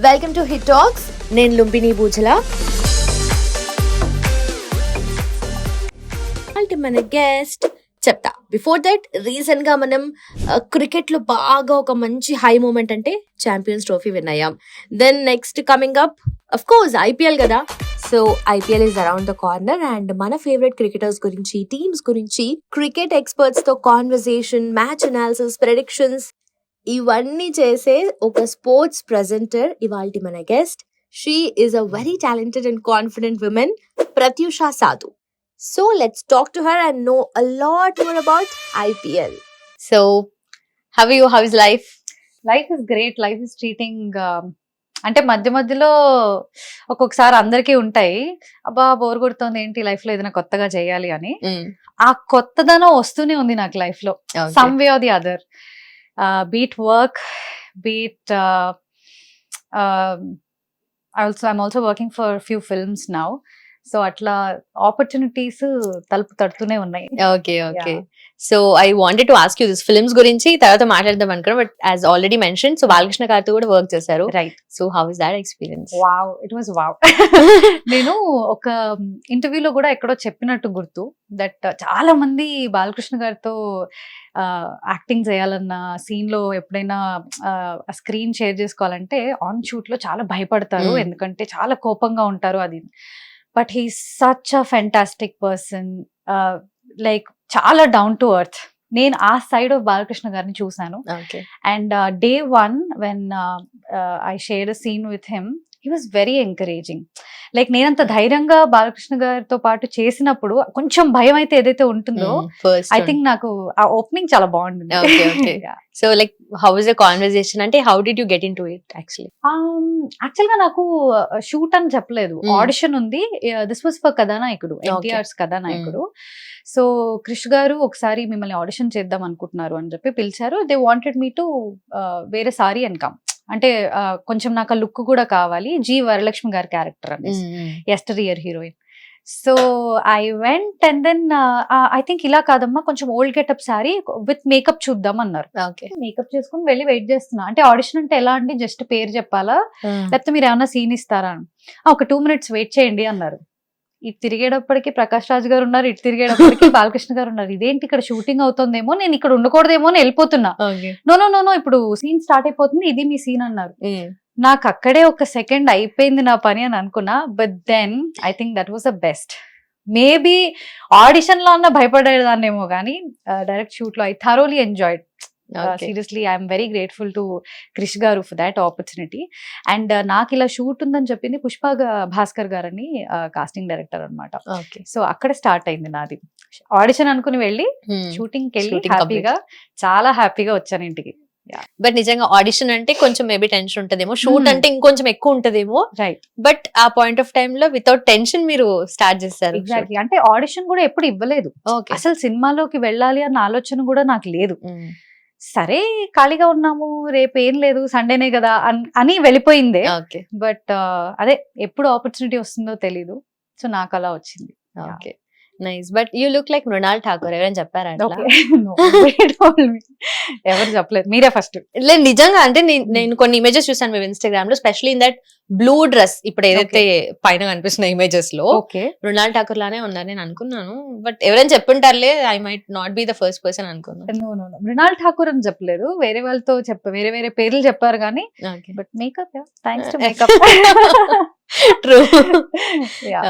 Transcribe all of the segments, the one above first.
Welcome to hit talks నేను లుంబిని బూజల మన guest చెప్తా. బిఫోర్ దట్ రీసెంట్గా మనం క్రికెట్లో బాగా ఒక మంచి హై మూమెంట్ అంటే ఛాంపియన్స్ ట్రోఫీ విన్ అయ్యాం. Then next coming up of course IPL కదా. So IPL is around the corner and మన ఫేవరెట్ క్రికెటర్స్ గురించి టీమ్స్ గురించి క్రికెట్ ఎక్స్పర్ట్స్తో కాన్వర్సేషన్ మ్యాచ్ అనాలిసిస్ ప్రెడిక్షన్స్ ఇవన్నీ చేసే ఒక స్పోర్ట్స్ ప్రెజెంటర్ ఇవాళ మన guest. She is a very talented and confident women Pratyusha Sadhu. So let's talk to her and know a lot more about IPL so how you how is life life is great life is treating అంటే మధ్య మధ్యలో ఒక్కొక్కసారి అందరికీ ఉంటాయి. అబ్బా bore కొడుతోంది ఏంటి? లైఫ్లో ఏదైనా కొత్తగా చేయాలి అని. ఆ కొత్తదనం వస్తూనే ఉంది నాకు లైఫ్లో. Some way or the other uh, be it work, be it uh, um, I also I'm also working for a few films now. So అట్లా ఆపర్చునిటీస్ తలుపు తడుతూనే ఉన్నాయి. Okay okay so I wanted to ask you this films గురించి తర్వాత మాట్లాడదాం అనుకున్నా but as already mention so Balakrishna గారితో కూడా వర్క్ చేశారు. Right so how is that experience wow it was wow నేను ఒక ఇంటర్వ్యూలో కూడా ఎక్కడో చెప్పినట్టు గుర్తు దట్ చాలా మంది బాలకృష్ణ గారితో యాక్టింగ్ చేయాలన్న సీన్లో ఎప్పుడైనా స్క్రీన్ షేర్ చేసుకోవాలంటే ఆన్ షూట్లో చాలా భయపడతారు. Mm. ఎందుకంటే చాలా కోపంగా ఉంటారు అది. But he such a fantastic person. Like చాలా డౌన్ టు అర్త్ నేను ఆ సైడ్ ఆఫ్ బాలకృష్ణ గారిని చూశాను. And day one when I share a scene with him he was very encouraging like నేనంత ధైర్యంగా బాలకృష్ణ గారితో పాటు చేసినప్పుడు కొంచెం భయం అయితే ఏదైతే ఉంటుందో ఐ థింక్ నాకు ఆ ఓపెనింగ్ చాలా బాగుంటుంది. So like how is the conversation అంటే how did you get in to it actually యాక్చువల్గా నాకు షూట్ అని చెప్పలేదు. ఆడిషన్ ఉంది. This was for Kathanayakudu NTR's Kathanayakudu so Krish గారు ఒకసారి మిమ్మల్ని ఆడిషన్ చేద్దాం అనుకుంటున్నారు అని చెప్పి పిలిచారు. దే వాంటెడ్ మీ టు వేరే సారీ అండ్ కమ్ అంటే కొంచెం నాకు లుక్ కూడా కావాలి. జి వరలక్ష్మి గారి క్యారెక్టర్ అని yesteryear heroine so I went and then I think ఇలా కాదమ్మా కొంచెం old getup sari with makeup చూద్దాం అన్నారు. ఓకే. మేకప్ చేసుకుని వెళ్ళి వెయిట్ చేస్తున్నా. అంటే ఆడిషన్ అంటే ఎలా అండి? జస్ట్ పేరు చెప్పాలా? లేకపోతే మీరు ఏమైనా సీన్ ఇస్తారా? అని "ఆ, ఒక టూ మినిట్స్ వెయిట్ చేయండి అన్నారు. ఇటు తిరిగేటప్పటికి ప్రకాష్ రాజ్ గారు ఉన్నారు ఇటు తిరిగేటప్పటికి బాలకృష్ణ గారు ఉన్నారు. ఇదేంటి ఇక్కడ షూటింగ్ అవుతుందేమో నేను ఇక్కడ ఉండకూడదేమో అని వెళ్ళిపోతున్నా. నో నో నో ఇప్పుడు సీన్ స్టార్ట్ అయిపోతుంది ఇది మీ సీన్ అన్నారు. నాకు అక్కడే ఒక సెకండ్ అయిపోయింది నా పని అని అనుకున్నా but then I think that was the best maybe ఆడిషన్లో అన్న భయపడేదాన్నేమో కానీ direct షూట్లో I thoroughly enjoyed seriously I'm very grateful to Krish గారు ఫర్ దాట్ ఆపర్చునిటీ అండ్ నాకు ఇలా షూట్ ఉందని చెప్పింది పుష్ప భాస్కర్ గారని కాస్టింగ్ డైరెక్టర్ అన్నమాట. ఓకే సో అక్కడ స్టార్ట్ అయింది నాది. ఆడిషన్ అనుకుని వెళ్ళి షూటింగ్కి వెళ్ళి Shooting హ్యాపీగా చాలా హ్యాపీగా వచ్చాను ఇంటికి. బట్ నిజంగా ఆడిషన్ అంటే కొంచెం మేబీ టెన్షన్ ఉంటదేమో. Shoot Hmm. అంటే ఇంకొంచెం ఎక్కువ ఉంటదేమో. రైట్ బట్ ఆ పాయింట్ ఆఫ్ టైమ్లో వితౌట్ టెన్షన్ మీరు స్టార్ట్ చేస్తారు ఎగ్జాక్ట్లీ అంటే ఆడిషన్ కూడా ఎప్పుడు ఇవ్వలేదు. అసలు సినిమాలోకి వెళ్ళాలి అన్న ఆలోచన కూడా నాకు లేదు. సరే ఖాళీగా ఉన్నాము రేపు ఏం లేదు సండేనే కదా అన్- వెళ్ళిపోయిందే. ఓకే. బట్ అదే ఎప్పుడు ఆపర్చునిటీ వస్తుందో తెలీదు. సో నాకు అలా వచ్చింది. Okay. Nice but you look like Mrunal Thakur ఎవరైనా చెప్పారా. ఎవరు చెప్పలేదు. మీరే ఫస్ట్ లేదు నిజంగా అంటే నేను కొన్ని ఇమేజెస్ చూసాను మేము ఇన్స్టాగ్రామ్లో specially in that blue dress ఇప్పుడు ఏదైతే పైన కనిపిస్తున్న ఇమేజెస్లో ఓకే మృణాల్ ఠాకూర్ లానే ఉన్నారు నేను అనుకున్నాను. బట్ ఎవరైనా చెప్పుంటారులే I might not be the first person అనుకున్నాను. మృణాల్ ఠాకూర్ అని చెప్పలేదు. వేరే వాళ్ళతో చెప్ప వేరే వేరే పేర్లు చెప్పారు కానీ but makeup thanks to makeup true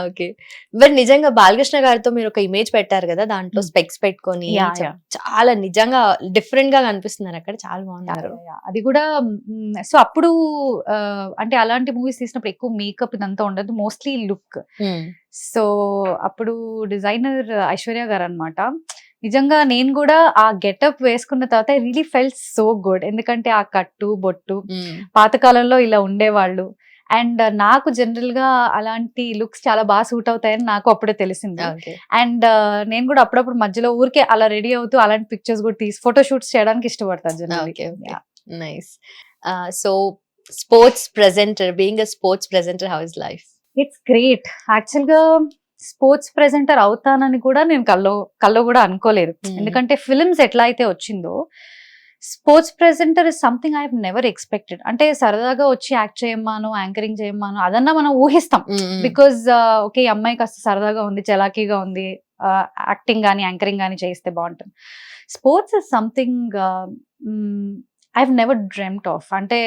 okay but నిజంగా బాలకృష్ణ గారితో మీరు ఒక ఇమేజ్ పెట్టారు కదా దాంట్లో Hmm. స్పెక్స్ పెట్టుకొని చ- yeah. చాలా నిజంగా డిఫరెంట్గా కనిపిస్తున్నారు అక్కడ. చాలా బాగున్నారు. అది కూడా సో అప్పుడు అంటే అలాంటి మూవీస్ తీసినప్పుడు ఎక్కువ మేకప్ ఇదంతా ఉండదు మోస్ట్లీ లుక్ Hmm. సో అప్పుడు డిజైనర్ ఐశ్వర్య గారు అనమాట నిజంగా నేను కూడా ఆ గెటప్ వేసుకున్న తర్వాత రియలీ ఫెల్ సో గుడ్ ఎందుకంటే ఆ కట్టు బొట్టు Hmm. పాతకాలంలో ఇలా ఉండేవాళ్ళు. అండ్ నాకు జనరల్గా అలాంటి లుక్స్ చాలా బాగా సూట్ అవుతాయని నాకు అప్పుడే తెలిసింది. అండ్ నేను కూడా అప్పుడప్పుడు మధ్యలో ఊరికే అలా రెడీ అవుతూ అలాంటి పిక్చర్స్ కూడా తీసి ఫోటో షూట్స్ చేయడానికి ఇష్టపడతాను. General nice. So sports presenter being a sports presenter how is life? It's great. యాక్చువల్గా స్పోర్ట్స్ ప్రెజెంటర్ అవుతానని కూడా నేను కల్లో కల్లో కూడా అనుకోలేదు. ఎందుకంటే ఫిల్మ్స్ ఎట్లా అయితే వచ్చిందో sports presenter is something I never expected అంటే సరదాగా వచ్చి యాక్ట్ చేయమాను యాంకరింగ్ చేయమాను అదన్నా మనం ఊహిస్తాం. బికాజ్ ఓకే ఈ అమ్మాయి కాస్త సరదాగా ఉంది చలాకీగా ఉంది యాక్టింగ్ కానీ యాంకరింగ్ కానీ చేస్తే బాగుంటుంది. Sports is something I never dreamt of అంటే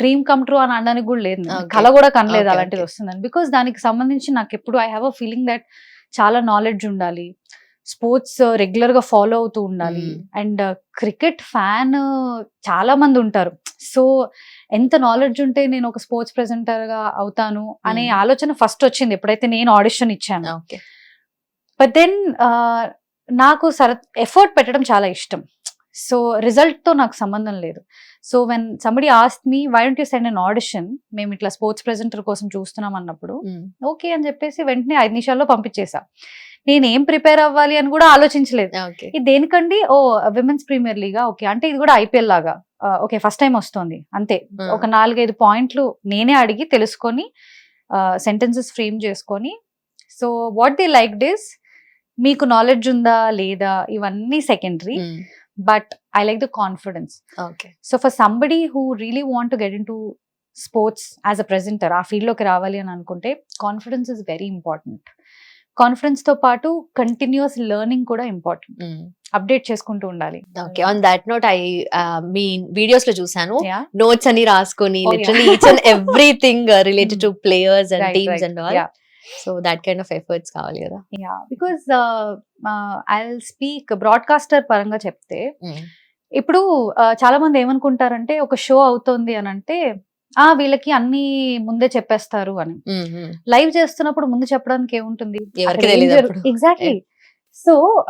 డ్రీమ్ కమ్ ట్రూ అని అనడానికి కూడా లేదు. కల కూడా కనలేదు అలాంటిది. వస్తుందని. బికాస్ దానికి సంబంధించి నాకు ఎప్పుడు I have a feeling that చాలా నాలెడ్జ్ ఉండాలి. స్పోర్ట్స్ రెగ్యులర్గా ఫాలో అవుతూ ఉండాలి. అండ్ క్రికెట్ ఫ్యాన్ చాలా మంది ఉంటారు. సో ఎంత నాలెడ్జ్ ఉంటే నేను ఒక స్పోర్ట్స్ ప్రెజెంటర్గా అవుతాను అనే. ఆలోచన ఫస్ట్ వచ్చింది. ఎప్పుడైతే నేను ఆడిషన్ ఇచ్చాను. బట్ దెన్ నాకు సర ఎఫర్ట్ పెట్టడం చాలా ఇష్టం. సో రిజల్ట్తో నాకు సంబంధం లేదు. So when somebody asked me why don't you send an audition మేము ఇట్లా స్పోర్ట్స్ ప్రెజెంటర్ కోసం చూస్తున్నాం అన్నప్పుడు ఓకే అని చెప్పేసి వెంటనే ఐదు నిమిషాల్లో పంపించేసా. నేను ప్రిపేర్ అవ్వాలి అని కూడా ఆలోచించలేదు. ఇది దేనికండి? ఓ విమెన్స్ ప్రీమియర్ లీగా? ఓకే అంటే ఇది కూడా ఐపీఎల్ లాగా. ఓకే ఫస్ట్ టైం వస్తుంది. అంతే. ఒక నాలుగైదు పాయింట్లు నేనే అడిగి తెలుసుకొని సెంటెన్సెస్ ఫ్రేమ్ చేసుకొని so what they like this? మీకు నాలెడ్జ్ ఉందా? లేదా? ఇవన్నీ secondary. But I like the confidence. Okay. So for somebody who really want get in to sports as a presenter ఆ ఫీల్డ్లోకి రావాలి అని అనుకుంటే కాన్ఫిడెన్స్ ఇస్ వెరీ ఇంపార్టెంట్. కాన్ఫిడెన్స్తో పాటు కంటిన్యూస్ లెర్నింగ్ కూడా ఇంపార్టెంట్ అప్డేట్ చేసుకుంటూ ఉండాలి okay on that note I మీ వీడియోస్లో చూసాను. నోట్స్ అని రాసుకొని. Literally each and everything related to players and teams. And all. So that kind of efforts కావాలి కదా yeah because I speak broadcaster పరంగా చెప్తే ఇప్పుడు ఆ, చాలా మంది ఏమనుకుంటారంటే ఒక షో అవుతోంది అని అంటే ఆ వీళ్ళకి అన్ని ముందే చెప్పేస్తారు అని. లైవ్ చేస్తున్నప్పుడు ముందు చెప్పడానికి ఏముంటుంది. ఎగ్జాక్ట్లీ సో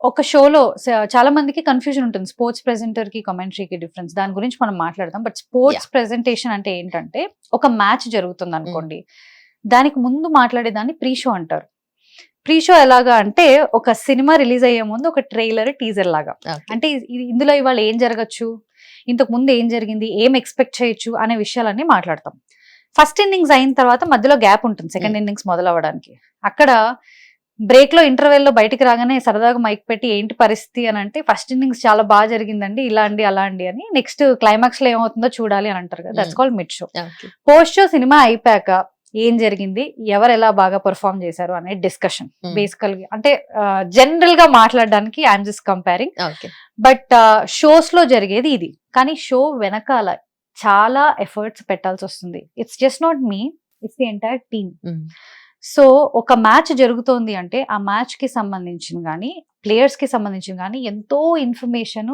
ఒక షోలో చాలా మందికి కన్ఫ్యూజన్ ఉంటుంది. స్పోర్ట్స్ ప్రెజెంటర్కి కమెంటరీకి డిఫరెన్స్ దాని గురించి మనం మాట్లాడదాం. బట్ స్పోర్ట్స్ ప్రెజెంటేషన్ అంటే ఏంటంటే ఒక మ్యాచ్ జరుగుతుంది అనుకోండి. దానికి ముందు మాట్లాడేదాన్ని ప్రీ షో అంటారు. ప్రీ షో ఎలాగా అంటే ఒక సినిమా రిలీజ్ అయ్యే ముందు ఒక ట్రైలర్ టీజర్ లాగా. అంటే ఇది- ఇందులో ఇవాళ ఏం జరగచ్చు? ఇంతకు ముందు ఏం జరిగింది ఏం ఎక్స్పెక్ట్ చేయొచ్చు అనే విషయాలన్నీ మాట్లాడతాం. ఫస్ట్ ఇన్నింగ్స్ అయిన తర్వాత మధ్యలో గ్యాప్ ఉంటుంది సెకండ్ ఇన్నింగ్స్ మొదలవ్వడానికి. అక్కడ బ్రేక్లో ఇంటర్వెల్లో బయటికి రాగానే సరదాగా మైక్ పెట్టి ఏంటి పరిస్థితి అని అంటే ఫస్ట్ ఇన్నింగ్స్ చాలా బాగా జరిగిందండి ఇలా అండి అలా అండి అని. నెక్స్ట్ క్లైమాక్స్లో ఏమవుతుందో చూడాలి అని అంటారు కదా that's. Called mid show post show cinema అయిపోయాక ఏం జరిగింది ఎవరు ఎలా బాగా పర్ఫామ్ చేశారు అనే డిస్కషన్. బేసికల్గా అంటే జనరల్గా మాట్లాడడానికి ఐఎమ్ జస్ట్ కంపేరింగ్ బట్ షోస్లో జరిగేది ఇది. కానీ షో వెనకాల చాలా ఎఫర్ట్స్ పెట్టాల్సి వస్తుంది. It's just not me it's the entire team so ఒక మ్యాచ్ జరుగుతోంది అంటే ఆ మ్యాచ్కి సంబంధించిన కానీ ప్లేయర్స్కి సంబంధించిన కానీ ఎంతో ఇన్ఫర్మేషన్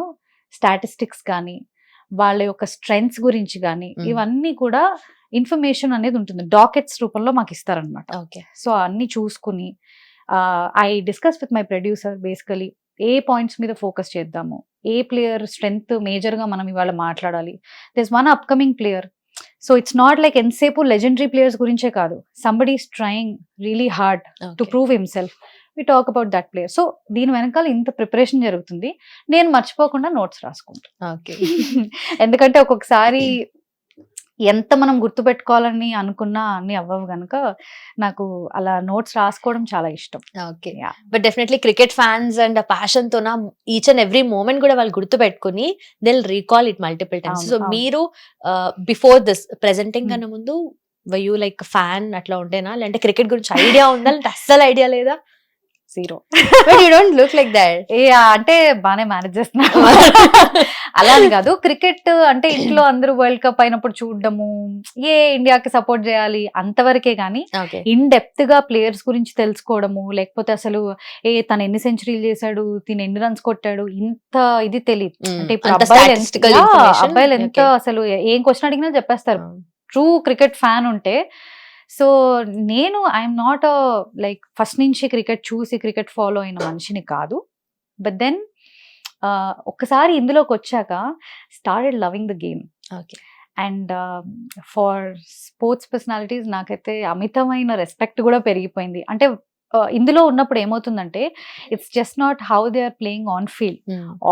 స్టాటిస్టిక్స్ కానీ వాళ్ళ యొక్క స్ట్రెంగ్స్ గురించి కానీ Mm. ఇవన్నీ కూడా ఇన్ఫర్మేషన్ అనేది ఉంటుంది. డాకెట్స్ రూపంలో మాకు ఇస్తారనమాట ఓకే. సో అన్ని చూసుకుని I discuss with my producer basically A points మీద ఫోకస్ చేద్దాము? ఏ ప్లేయర్ స్ట్రెంగ్త్ మేజర్గా మనం ఇవాళ మాట్లాడాలి? This one upcoming player so it's not like ఎంతసేపు లెజెండరీ ప్లేయర్స్ గురించే కాదు. Somebody is trying really hard to prove himself we talk about that player so దీని వెనకాల ఇంత ప్రిపరేషన్ జరుగుతుంది. నేను మర్చిపోకుండా నోట్స్ రాసుకుంటాను ఓకే. ఎందుకంటే ఒక్కొక్కసారి ఎంత మనం గుర్తుపెట్టుకోవాలని అనుకున్నా అన్ని అవ్వవు గనుక నాకు అలా నోట్స్ రాసుకోవడం చాలా ఇష్టం. Okay. But definitely cricket fans and passion తోన each and every moment కూడా వాళ్ళు గుర్తు పెట్టుకుని they'll recall it multiple times so. మీరు బిఫోర్ దిస్ ప్రెజెంటింగ్. కన్నా ముందు యూ లైక్ ఫ్యాన్ అట్లా ఉంటేనా? లేదంటే క్రికెట్ గురించి ఐడియా ఉందా? లేదంటే అస్సలు ఐడియా లేదా? Zero you don't look like that ఏ అంటే బానే మేనేజ్ చేస్తున్నా అలా అని కాదు. క్రికెట్ అంటే ఇంట్లో అందరూ వరల్డ్ కప్ అయినప్పుడు చూడడము ఏ ఇండియాకి సపోర్ట్ చేయాలి అంతవరకే కానీ ఇన్ డెప్త్గా ప్లేయర్స్ గురించి తెలుసుకోవడము లేకపోతే అసలు ఏ తను ఎన్ని సెంచరీలు చేశాడు తిని ఎన్ని రన్స్ కొట్టాడు ఇంత ఇది తెలియదు. అంటే ఇప్పుడు అబ్బాయిలు? అబ్బాయిలు ఎంత. అసలు ఏం క్వశ్చన్ అడిగినా చెప్పేస్తారు. ట్రూ క్రికెట్ ఫ్యాన్ ఉంటే సో నేను ఐఎమ్ నాట్ లైక్ ఫస్ట్ నుంచి క్రికెట్ చూసి క్రికెట్ ఫాలో అయిన మనిషిని కాదు. బట్ దెన్ ఒక్కసారి ఇందులోకి వచ్చాక started loving the game. Okay. And for sports personalities నాకైతే అమితమైన రెస్పెక్ట్ కూడా పెరిగిపోయింది. అంటే ఇందులో ఉన్నప్పుడు ఏమవుతుందంటే it's just not how they are playing on field.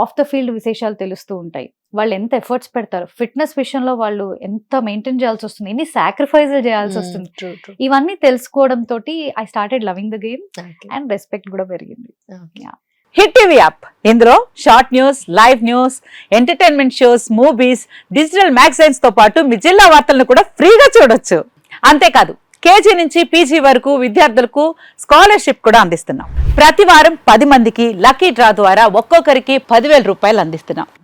Off the field విశేషాలు తెలుస్తూ ఉంటాయి. వాళ్ళు ఎంత ఎఫర్ట్స్ పెడతారు. ఫిట్నెస్ విషయంలో వాళ్ళు ఎంత మెయింటైన్ చేయాల్సి వస్తుంది. ఎన్ని సాక్రిఫైజులు చేయాల్సి వస్తుంది. ఇవన్నీ తెలుసుకోవడం తోటి I started loving the game and respect కూడా పెరిగింది. హిట్ టీవీ యాప్ ఇందులో short news live news entertainment shows movies digital మ్యాగజైన్స్తో పాటు మీ జిల్లా వార్తలను కూడా ఫ్రీగా చూడొచ్చు. అంతేకాదు కేజీ నుంచి పీజీ వరకు విద్యార్థులకు స్కాలర్షిప్ కూడా అందిస్తున్నాం. ప్రతి వారం పది మందికి లక్కీ డ్రా ద్వారా ఒక్కొక్కరికి పదివేల రూపాయలు అందిస్తున్నాం.